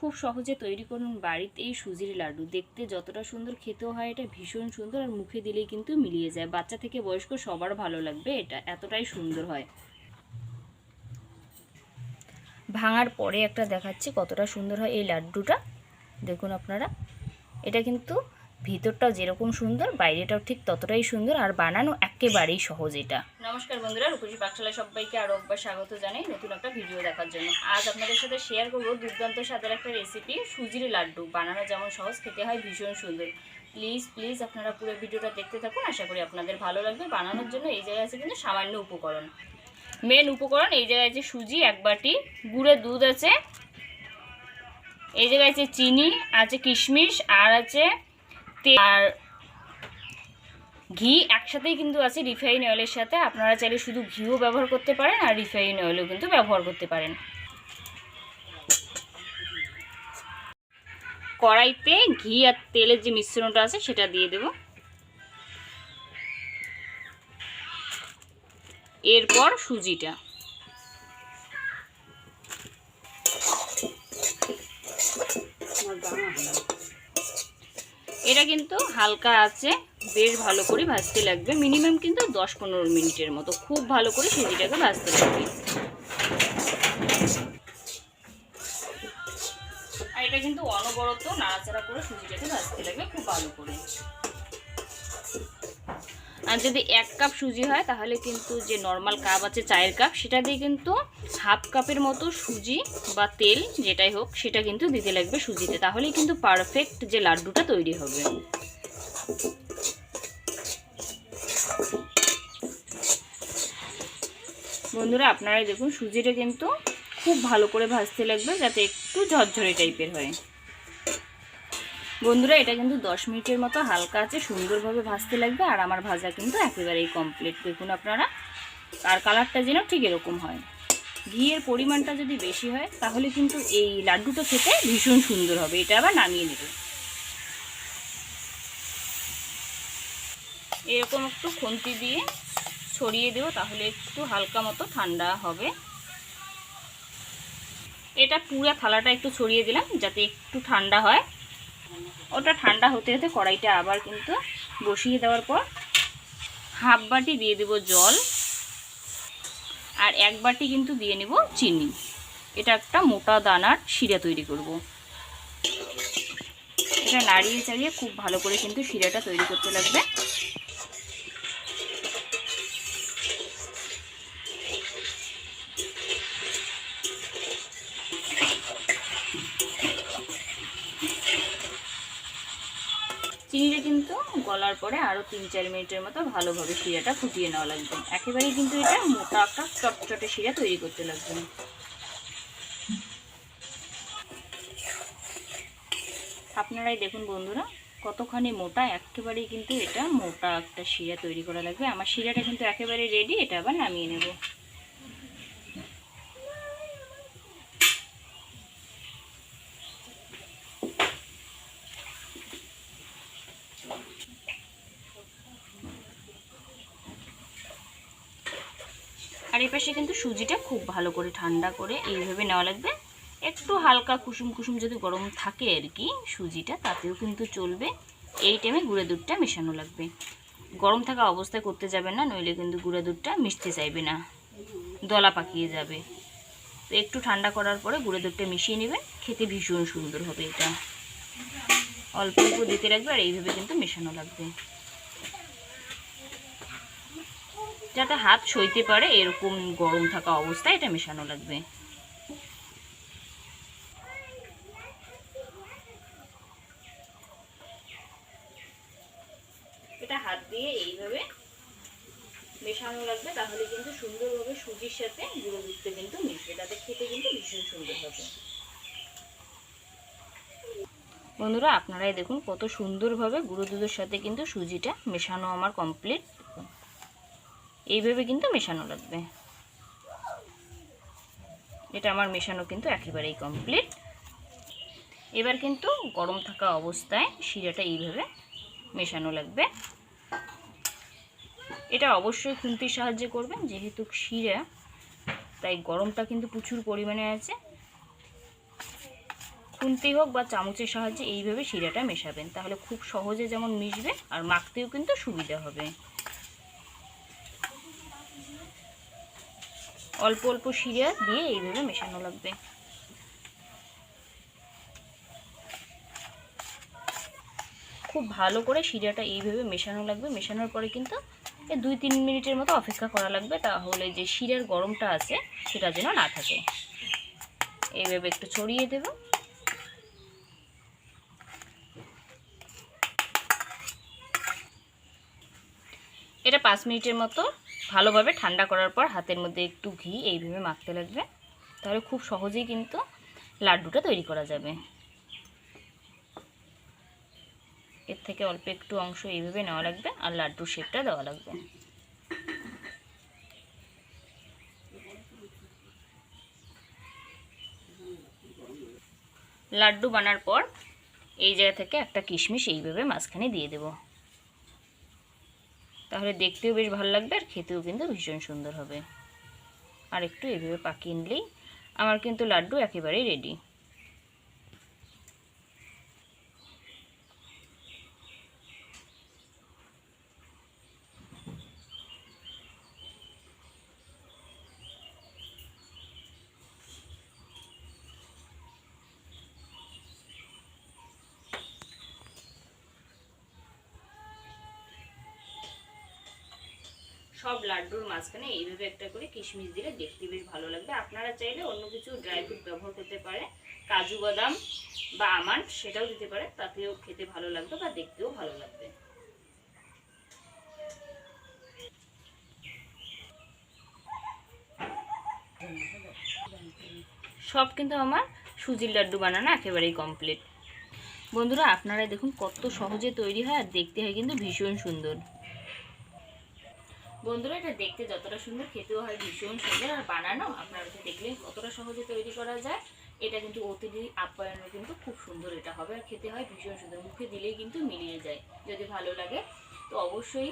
খুব সহজে তৈরি করুন বাড়িতে এই সুজির লাড্ডু। দেখতে যতটা সুন্দর, খেতেও হয়, এটা ভীষণ সুন্দর আর মুখে দিলেই কিন্তু মিলিয়ে যায়। বাচ্চা থেকে বয়স্ক সবার ভালো লাগবে, এটা এতটাই সুন্দর হয়। ভাঙার পরে একটা দেখাচ্ছি কতটা সুন্দর হয় এই লাড্ডুটা। দেখুন আপনারা, এটা কিন্তু ভিতরটাও যেরকম সুন্দর, বাইরেটাও ঠিক ততটাই সুন্দর আর বানানো একেবারেই সহজ এটা। নমস্কার বন্ধুরা, রূপসী পাকশালা সবাইকে আরও একবার স্বাগত জানাই নতুন একটা ভিডিও দেখার জন্য। আজ আপনাদের সাথে শেয়ার করব দুর্দান্ত স্বাদের একটা রেসিপি সুজির লাড্ডু। বানানো যেমন সহজ, খেতে হয় ভীষণ সুন্দর। প্লিজ প্লিজ আপনারা পুরো ভিডিওটা দেখতে থাকুন, আশা করি আপনাদের ভালো লাগবে। বানানোর জন্য এই জায়গায় আছে কিন্তু সামান্য উপকরণ। মেন উপকরণ এই জায়গায় আছে সুজি, এক বাটি গুঁড়ের দুধ আছে। এই জায়গায় আছে চিনি, আছে কিশমিশ, আর আছে আর ঘি একসাথেই কিন্তু আছে রিফাইন অয়েলের সাথে। আপনারা চাইলে শুধু ঘিও ব্যবহার করতে পারেন আর রিফাইন অয়েলও কিন্তু ব্যবহার করতে পারেন। কড়াইতে ঘি আর তেলের যে মিশ্রণটা আছে সেটা দিয়ে দেব। এরপর সুজিটা। এটা কিন্তু হালকা আছে, বেশ ভালো করে ভাজতে লাগবে। মিনিমাম কিন্তু দশ পনেরো মিনিটের মতো, খুব ভালো করে সুজিটাকে ভাজতে লাগবে। আর এটা কিন্তু অনবরত নাড়াচাড়া করে সুজিটাকে ভাজতে লাগবে, খুব ভালো করে। আর যদি এক কাপ সুজি হয়, তাহলে কিন্তু যে নর্মাল কাপ আছে, চায়ের কাপ সেটা দিয়ে কিন্তু হাফ কাপের মতো সুজি বা তেল যেটাই হোক, সেটা কিন্তু দিতে লাগবে সুজিতে। তাহলেই কিন্তু পারফেক্ট যে লাড্ডুটা তৈরি হবে। বন্ধুরা, আপনারাই দেখুন, সুজিটা কিন্তু খুব ভালো করে ভাজতে লাগবে যাতে একটু ঝরঝরে টাইপের হয়। বন্ধুরা, এটা কিন্তু দশ মিনিটের মতো হালকা আছে, সুন্দরভাবে ভাজতে লাগবে, আর আমার ভাজা কিন্তু একেবারেই কমপ্লিট দেখুন আপনারা, আর কালারটা যেন ঠিক এরকম হয়। ঘিয়ের পরিমাণটা যদি বেশি হয়, তাহলে কিন্তু এই লাড্ডুটা খেতে ভীষণ সুন্দর হবে। এটা আবার নামিয়ে নেবে। এরকম একটু খুন্তি দিয়ে ছড়িয়ে দেবো, তাহলে একটু হালকা মতো ঠান্ডা হবে। এটা পুরো থালাটা একটু ছড়িয়ে দিলাম, যাতে একটু ঠান্ডা হয়। ওটা ঠান্ডা হতে হতে কড়াইটা আবার কিন্তু বসিয়ে দেওয়ার পর হাফ বাটি দিয়ে দেব জল। আর এক বাটি কিন্তু দিয়ে নেব চিনি। এটা একটা মোটা দানার শিরা তৈরি করব। এটা নাড়িয়ে চাড়িয়ে খুব ভালো করে কিন্তু শিরাটা তৈরি করতে লাগবে। চিনিটা কিন্তু গলার পরে আরও তিন চার মিনিটের মতো ভালোভাবে শিরাটা ফুটিয়ে নেওয়া লাগবে। একেবারেই কিন্তু এটা মোটা একটা চটচটে শিরা তৈরি করতে লাগবে। আপনারাই দেখুন বন্ধুরা, কতখানি মোটা, একেবারেই কিন্তু এটা মোটা একটা শিরা তৈরি করা লাগবে। আমার শিরাটা কিন্তু একেবারে রেডি এটা আবার নামিয়ে নেব। আর এই পাশে কিন্তু সুজিটা খুব ভালো করে ঠান্ডা করে এইভাবে নেওয়া লাগবে। একটু হালকা কুসুম কুসুম যদি গরম থাকে আর কি, সুজিটা, তাতেও কিন্তু চলবে। এই টাইমে গুঁড়ো দুধটা মেশানো লাগবে। গরম থাকা অবস্থায় করতে যাবে না, নইলে কিন্তু গুঁড়ো দুধটা মিশতে চাইবে না। দলা পাকিয়ে যাবে। তো একটু ঠান্ডা করার পরে গুঁড়ো দুধটা মিশিয়ে নেবেন। খেতে ভীষণ সুন্দর হবে এটা। অল্প অল্প দিতে লাগবে আর এইভাবে কিন্তু মেশানো লাগবে। যাতে হাত সইতে পারে এরকম গরম থাকা অবস্থায় এটা মেশানো লাগবে। এটা হাত দিয়ে এইভাবে মেশানো লাগবে তাহলে কিন্তু সুন্দরভাবে সুজির সাথে গুঁড়ো দুধটা কিন্তু মিশবে তাতে খেতে কিন্তু ভীষণ সুন্দর হবে। বন্ধুরা আপনারাই দেখুন কত সুন্দরভাবে গুঁড়ো দুধের সাথে কিন্তু সুজিটা মেশানো আমার কমপ্লিট এইভাবে কিন্তু মেশানো লাগবে। এটা আমার মেশানো কিন্তু একেবারেই কমপ্লিট এবার কিন্তু গরম থাকা অবস্থায় শিরাটা এইভাবে মেশানো লাগবে। এটা অবশ্যই খুন্তির সাহায্যে করবেন, যেহেতু শিরা, তাই গরমটা কিন্তু প্রচুর পরিমাণে আছে। খুন্তি হোক বা চামচের সাহায্যে এইভাবে শিরাটা মেশাবেন, তাহলে খুব সহজে যেমন মিশবে আর মাখতেও কিন্তু সুবিধা হবে। অল্প অল্প শিরা দিয়ে এইভাবে মেশানো লাগবে। খুব ভালো করে শিরাটা এইভাবে মেশানো লাগবে। মেশানোর পরে কিন্তু দুই তিন মিনিটের মতো অপেক্ষা করা লাগবে। তাহলে যে শিরার গরমটা আছে সেটা যেন না থাকে। এইভাবে একটু ছড়িয়ে দেব। এটা পাঁচ মিনিটের মতো ভালোভাবে ঠান্ডা করার পর হাতের মধ্যে একটু ঘি এইভাবে মাখতে লাগবে। তাহলে খুব সহজেই কিন্তু লাড্ডুটা তৈরি করা যাবে। এর থেকে অল্প একটু অংশ এইভাবে নেওয়া লাগবে আর লাড্ডুর শেপটা দেওয়া লাগবে। লাড্ডু বানার পর এই জায়গা থেকে একটা কিশমিশ এইভাবে মাঝখানে দিয়ে দেব। তাহলে দেখতেও বেশ ভালো লাগবে আর খেতেও কিন্তু ভীষণ সুন্দর হবে। আর একটু এভাবে পাকিয়ে নিলেই আমার কিন্তু লাড্ডু একেবারেই রেডি সব লাড্ডুর মাঝখানে এইভাবে একটা করে কিশমিশ দিলে দেখতে বেশ ভালো লাগবে। আপনারা চাইলে অন্য কিছু ড্রাই ফ্রুট ব্যবহার করতে পারে। কাজু বাদাম বা আমন্ড সেটাও দিতে পারে, তাতেও খেতে ভালো লাগবে বা দেখতেও ভালো লাগবে। সব কিন্তু আমার সুজির লাড্ডু বানানো একেবারেই কমপ্লিট বন্ধুরা আপনারা দেখুন কত সহজে তৈরি হয় আর দেখতে হয় কিন্তু ভীষণ সুন্দর। বন্ধুরা, এটা দেখতে যতটা সুন্দর, খেতেও হয় ভীষণ সুন্দর। আর বানানো, আপনারা তো দেখলেন কতটা সহজে তৈরি করা যায়। এটা কিন্তু অতিথি আপ্যায়নে কিন্তু খুব সুন্দর এটা হবে। আর খেতে হয় ভীষণ সুন্দর, মুখে দিলেই কিন্তু মিলিয়ে যায়, যদি ভালো লাগে। তো অবশ্যই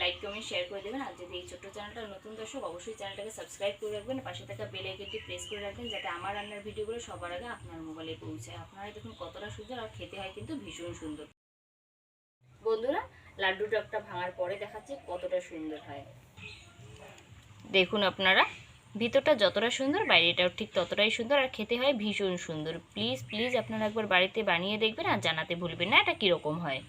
লাইক কমেন্ট শেয়ার করে দেবেন। আর যদি এই ছোট্ট চ্যানেলটা নতুন দর্শক, অবশ্যই চ্যানেলটাকে সাবস্ক্রাইব করে রাখবেন। পাশে থাকা বেল আইকনটি প্রেস করে রাখবেন, যাতে আমার রান্নার ভিডিওগুলো সবার আগে আপনার মোবাইলে পৌঁছায়। আপনারা দেখুন কতটা সুন্দর, আর খেতে হয় কিন্তু ভীষণ সুন্দর। বন্ধুরা লাড্ডুটা একটা ভাঙার পরে দেখাচ্ছি কতটা সুন্দর হয়। দেখুন আপনারা, ভিতরটা যতটা সুন্দর, বাইরেটাও ঠিক ততটাই সুন্দর আর খেতে হয় ভীষণ সুন্দর। প্লিজ প্লিজ আপনারা একবার বাড়িতে বানিয়ে দেখবেন আর জানাতে ভুলবেন না এটা কীরকম হয়।